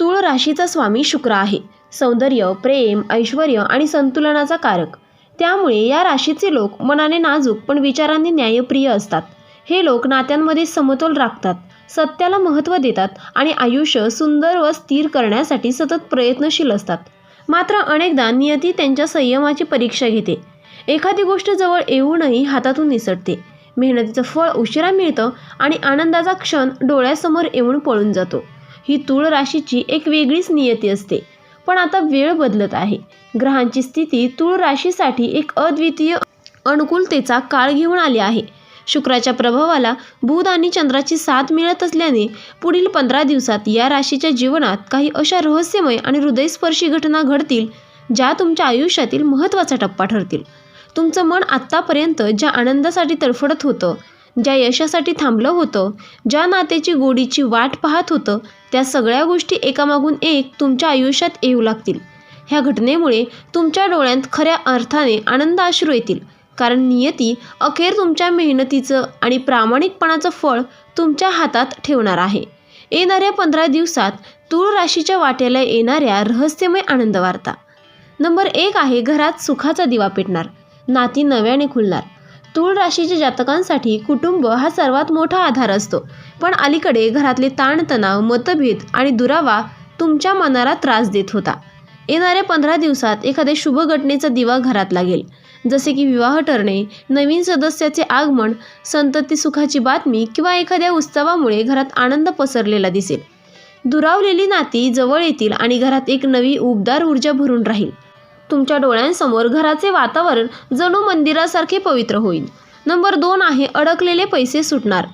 तूळ राशीचा स्वामी शुक्र आहे. सौंदर्य प्रेम ऐश्वर आणि संतुलनाचा कारक. त्यामुळे या राशीचे लोक मनाने नाजूक पण विचारांनी न्यायप्रिय असतात. हे लोक नात्यांमध्ये समतोल राखतात सत्याला महत्त्व देतात आणि आयुष्य सुंदर व स्थिर करण्यासाठी सतत प्रयत्नशील असतात. मात्र अनेकदा नियती त्यांच्या संयमाची परीक्षा घेते. एखादी गोष्ट जवळ येऊनही हातातून निसटते. मेहनतीचं फळ उशिरा मिळतं आणि आनंदाचा क्षण डोळ्यासमोर येऊन पळून जातो. ही तूळ राशीची एक वेगळीच नियती असते. पण आता वेळ बदलत आहे. ग्रहांची स्थिती तूळ राशीसाठी एक अद्वितीय अनुकूलतेचा काळ घेऊन आली आहे. शुक्राच्या प्रभावाला बुध आणि चंद्राची साथ मिळत असल्याने पुढील पंधरा दिवसात या राशीच्या जीवनात काही अशा रहस्यमय आणि हृदयस्पर्शी घटना घडतील ज्या तुमच्या आयुष्यातील महत्त्वाचा टप्पा ठरतील. तुमचं मन आत्तापर्यंत ज्या आनंदासाठी तडफडत होतं ज्या यशासाठी थांबलं होतं ज्या नात्याची गोडीची वाट पाहत होतं त्या सगळ्या गोष्टी एकामागून एक तुमच्या आयुष्यात येऊ लागतील. ह्या घटनेमुळे तुमच्या डोळ्यांत खऱ्या अर्थाने आनंद अश्रू येतील. कारण नियती अखेर तुमच्या मेहनतीचं आणि प्रामाणिकपणाचं फळ तुमच्या हातात ठेवणार आहे. येणाऱ्या पंधरा दिवसात तूळ राशीच्या वाट्याला येणाऱ्या रहस्यमय आनंद वार्ता नंबर एक आहे घरात सुखाचा दिवा पेटणार. नाती नव्याने खुलणार. तूळ राशीच्या जातकांसाठी कुटुंब हा सर्वात मोठा आधार असतो. पण अलीकडे घरातले ताणतणाव मतभेद आणि दुरावा तुमच्या मनाला त्रास देत होता. येणाऱ्या पंधरा दिवसात एखाद्या शुभ घटनेचा दिवा घरात लागेल. जसे की विवाह ठरणे नवीन सदस्याचे आगमन संतती सुखाची बातमी किंवा एखाद्या उत्सवामुळे घरात आनंद पसरलेला दिसेल. दुरावलेली नाती जवळ येतील आणि घरात एक नवी उबदार ऊर्जा भरून राहील. तुमच्या डोळ्यांसमोर घराचे वातावरण जणू मंदिरासारखे पवित्र होईल. नंबर दोन आहे अडकलेले पैसे सुटणार.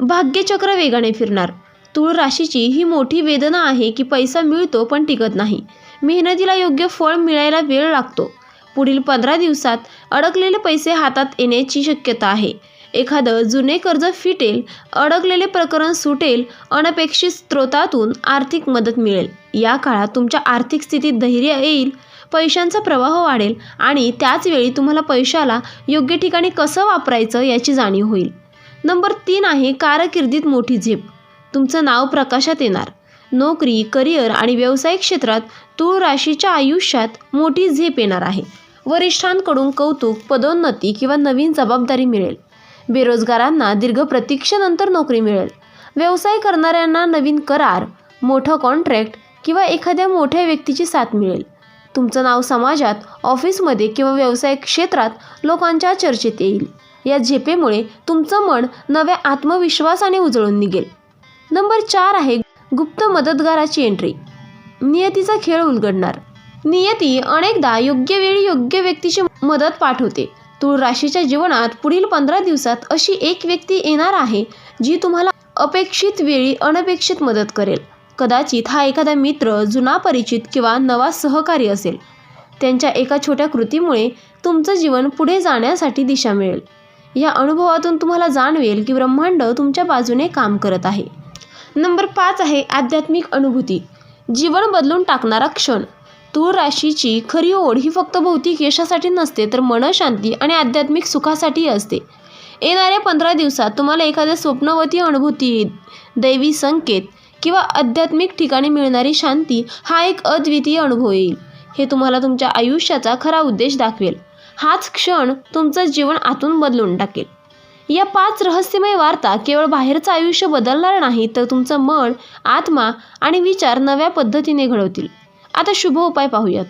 भाग्यचक्र वेगाने फिरणार. तूळ राशीची ही मोठी वेदना आहे की पैसा मिळतो पण टिकत नाही. मेहनतीला योग्य फळ मिळायला वेळ लागतो. पुढील पंधरा दिवसात अडकलेले पैसे हातात येण्याची शक्यता आहे. एखादं जुने कर्ज फिटेल अडकलेले प्रकरण सुटेल अनपेक्षित स्रोतातून आर्थिक मदत मिळेल. या काळात तुमच्या आर्थिक स्थितीत धैर्य येईल पैशांचा प्रवाह वाढेल आणि त्याचवेळी तुम्हाला पैशाला योग्य ठिकाणी कसं वापरायचं याची जाणीव होईल. नंबर तीन आहे कारकिर्दीत मोठी झेप. तुमचं नाव प्रकाशात येणार. नोकरी करिअर आणि व्यावसायिक क्षेत्रात तूळ राशीच्या आयुष्यात मोठी झेप येणार आहे. वरिष्ठांकडून कौतुक पदोन्नती किंवा नवीन जबाबदारी मिळेल. बेरोजगारांना दीर्घ प्रतीक्षेनंतर नोकरी मिळेल. व्यवसाय करणाऱ्यांना नवीन करार मोठं कॉन्ट्रॅक्ट किंवा एखाद्या मोठ्या व्यक्तीची साथ मिळेल. तुमचं नाव समाजात ऑफिसमध्ये किंवा व्यवसाय क्षेत्रात लोकांच्या चर्चेत येईल. या झेपेमुळे तुमचं मन नव्या आत्मविश्वासाने उजळून निघेल. नंबर चार आहे गुप्त मदतगाराची एंट्री नियतीचा खेळ उलगडणार. नियती अनेकदा योग्य वेळी योग्य व्यक्तीची मदत पाठवते. तूळ राशीच्या जीवनात पुढील पंधरा दिवसात अशी एक व्यक्ती येणार आहे जी तुम्हाला अपेक्षित वेळी अनपेक्षित मदत करेल. कदाचित हा एखादा मित्र जुना परिचित किंवा नवा सहकारी असेल. त्यांच्या एका छोट्या कृतीमुळे तुमचं जीवन पुढे जाण्यासाठी दिशा मिळेल. या अनुभवातून तुम्हाला जाणवेल की ब्रह्मांड तुमच्या बाजूने काम करत आहे. नंबर पाच आहे आध्यात्मिक अनुभूती. जीवन बदलून टाकणारा क्षण. तूळ राशीची खरी ओढ ही फक्त भौतिक यशासाठी नसते तर मनशांती आणि आध्यात्मिक सुखासाठी असते. येणाऱ्या पंधरा दिवसात तुम्हाला एखाद्या स्वप्नवती अनुभूती दैवी संकेत किंवा आध्यात्मिक ठिकाणी मिळणारी शांती हा एक अद्वितीय अनुभव येईल. हे तुम्हाला तुमच्या आयुष्याचा खरा उद्देश दाखवेल. हाच क्षण तुमचं जीवन आतून बदलून टाकेल. या पाच रहस्यमय वार्ता केवळ बाहेरचं आयुष्य बदलणार नाही तर तुमचं मन आत्मा आणि विचार नव्या पद्धतीने घडवतील. आता शुभ उपाय पाहूयात.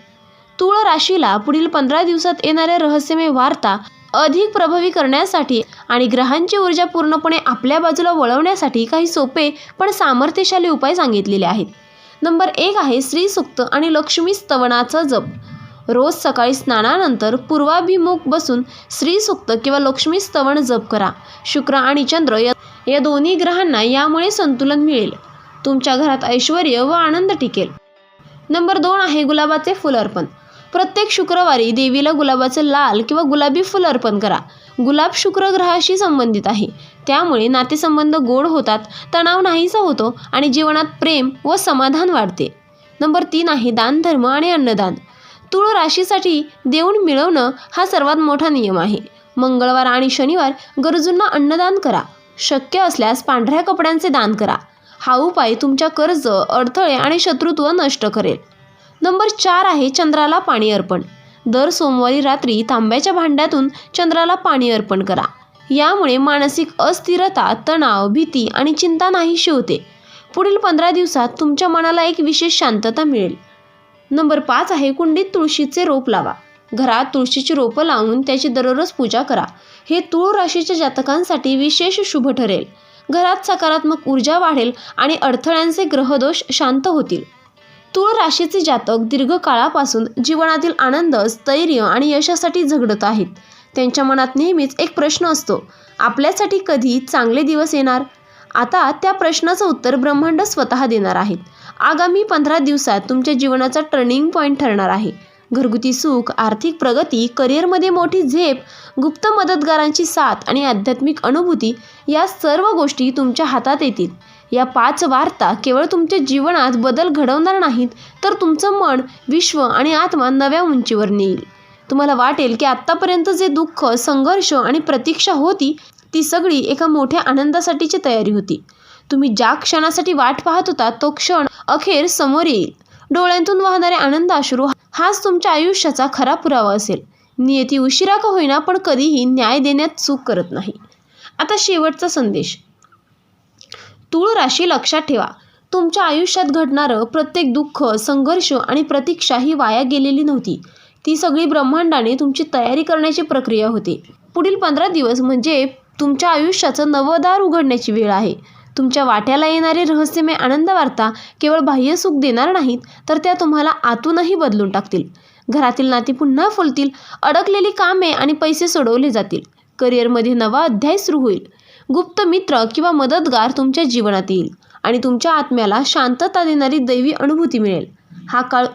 तुळ राशीला पुढील पंधरा दिवसात येणाऱ्या रहस्यमय वार्ता अधिक प्रभावी करण्यासाठी आणि ग्रहांची ऊर्जा पूर्णपणे आपल्या बाजूला वळवण्यासाठी काही सोपे पण सामर्थ्यशाली उपाय सांगितलेले आहेत. नंबर एक आहे श्रीसुक्त आणि लक्ष्मी स्तवनाचा जप. रोज सकाळी स्नानानंतर पूर्वाभिमुख बसून श्रीसुक्त किंवा लक्ष्मी स्तवन जप करा. शुक्र आणि चंद्र या या दोन्ही ग्रहांना यामुळे संतुलन मिळेल. तुमच्या घरात ऐश्वर व आनंद टिकेल. नंबर दोन आहे गुलाबाचे फुल अर्पण. प्रत्येक शुक्रवारी देवीला गुलाबाचे लाल किंवा गुलाबी फुल अर्पण करा. गुलाब शुक्र ग्रहाशी संबंधित आहे. त्यामुळे नातेसंबंध गोड होतात तणाव नाहीसा होतो आणि जीवनात प्रेम व समाधान वाढते. नंबर तीन आहे दानधर्म आणि अन्नदान. तुळ राशीसाठी देऊन मिळवणं हा सर्वात मोठा नियम आहे. मंगळवार आणि शनिवार गरजूंना अन्नदान करा. शक्य असल्यास पांढऱ्या कपड्यांचे दान करा. हा उपाय तुमच्या कर्ज अडथळे आणि शत्रुत्व नष्ट करेल. नंबर चार आहे चंद्राला पाणी अर्पण. दर सोमवारी रात्री तांब्याच्या भांड्यातून चंद्राला पाणी अर्पण करा. यामुळे मानसिक अस्थिरता तणाव भीती आणि चिंता नाहीशी होते पुढील पंधरा दिवसात तुमच्या मनाला एक विशेष शांतता मिळेल. नंबर पाच आहे कुंडीत तुळशीचे रोप लावा. घरात तुळशीची रोपं लावून त्याची दररोज पूजा करा. हे तूळ राशीच्या जातकांसाठी विशेष शुभ ठरेल. घरात सकारात्मक ऊर्जा वाढेल आणि अडथळ्यांचे ग्रहदोष शांत होतील. तूळ राशीचे जातक दीर्घकाळापासून जीवनातील आनंद स्थैर्य आणि यशासाठी झगडत आहेत. त्यांच्या मनात नेहमीच एक प्रश्न असतो आपल्यासाठी कधी चांगले दिवस येणार? आता त्या प्रश्नाचं उत्तर ब्रह्मांड स्वतः देणार आहेत. आगामी पंधरा दिवसात तुमच्या जीवनाचा टर्निंग पॉईंट ठरणार आहे. घरगुती सुख आर्थिक प्रगती करिअरमध्ये मोठी झेप गुप्त मदतगारांची साथ आणि आध्यात्मिक अनुभूती या सर्व गोष्टी तुमच्या हातात येतील. या पाच वार्ता केवळ तुमच्या जीवनात बदल घडवणार नाहीत तर तुमचं मन विश्व आणि आत्मा नव्या उंचीवर नेईल. तुम्हाला वाटेल की आत्तापर्यंत जे दुःख संघर्ष आणि प्रतीक्षा होती ती सगळी एका मोठ्या आनंदासाठीची तयारी होती. तुम्ही ज्या क्षणासाठी वाट पाहत होता तो क्षण अखेर समोर येईल. डोळ्यांतून वाहणारे आनंद अश्रू हाच तुमच्या आयुष्याचा खरा पुरावा असेल. नियती उशिरा का होईना पण कधीही न्याय देण्यात चूक करत नाही. आता शेवटचा संदेश. तूळ राशी लक्षात ठेवा. तुमच्या आयुष्यात घडणारं प्रत्येक दुःख संघर्ष आणि प्रतीक्षा ही वाया गेलेली नव्हती. ती सगळी ब्रह्मांडाने तुमची तयारी करण्याची प्रक्रिया होती. पुढील पंधरा दिवस म्हणजे तुमच्या आयुष्याचं नवदार उघडण्याची वेळ आहे. तुमच्या वाट्याला येणारी रहस्यमय आनंद वार्ता केवळ बाह्य सुख देणार नाहीत तर त्या तुम्हाला आतूनही बदलून टाकतील. घरातील नाती पुन्हा फुलतील अडकलेली कामे आणि पैसे सोडवले जातील. करिअरमध्ये नवा अध्याय सुरू होईल. गुप्त मित्र किंवा मदतगार तुमच्या जीवनात येईल आणि तुमच्या आत्म्याला शांतता देणारी दैवी अनुभूती मिळेल. हा काळ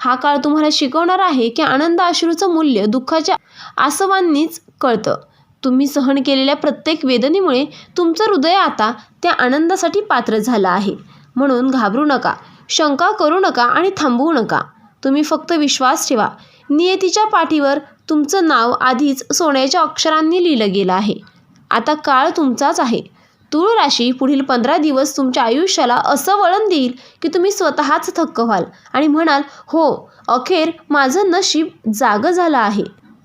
हा काळ तुम्हाला शिकवणार आहे की आनंद अश्रूचं मूल्य दुःखाच्या आसवांनीच कळतं. तुम्ही सहन केलेल्या प्रत्येक वेदनेमुळे तुमचं हृदय आता त्या आनंदासाठी पात्र झालं आहे. म्हणून घाबरू नका शंका करू नका आणि थांबवू नका. तुम्ही फक्त विश्वास ठेवा. नियतीच्या पाठीवर तुमचं नाव आधीच सोन्याच्या अक्षरांनी लिहिलं गेलं आहे. आता काळ तुमचाच आहे. तूळ राशी पुढील पंधरा दिवस तुमच्या आयुष्याला असं वळण देईल की तुम्ही स्वतःच थक्क व्हाल आणि म्हणाल हो अखेर माझं नशीब जागं झालं आहे.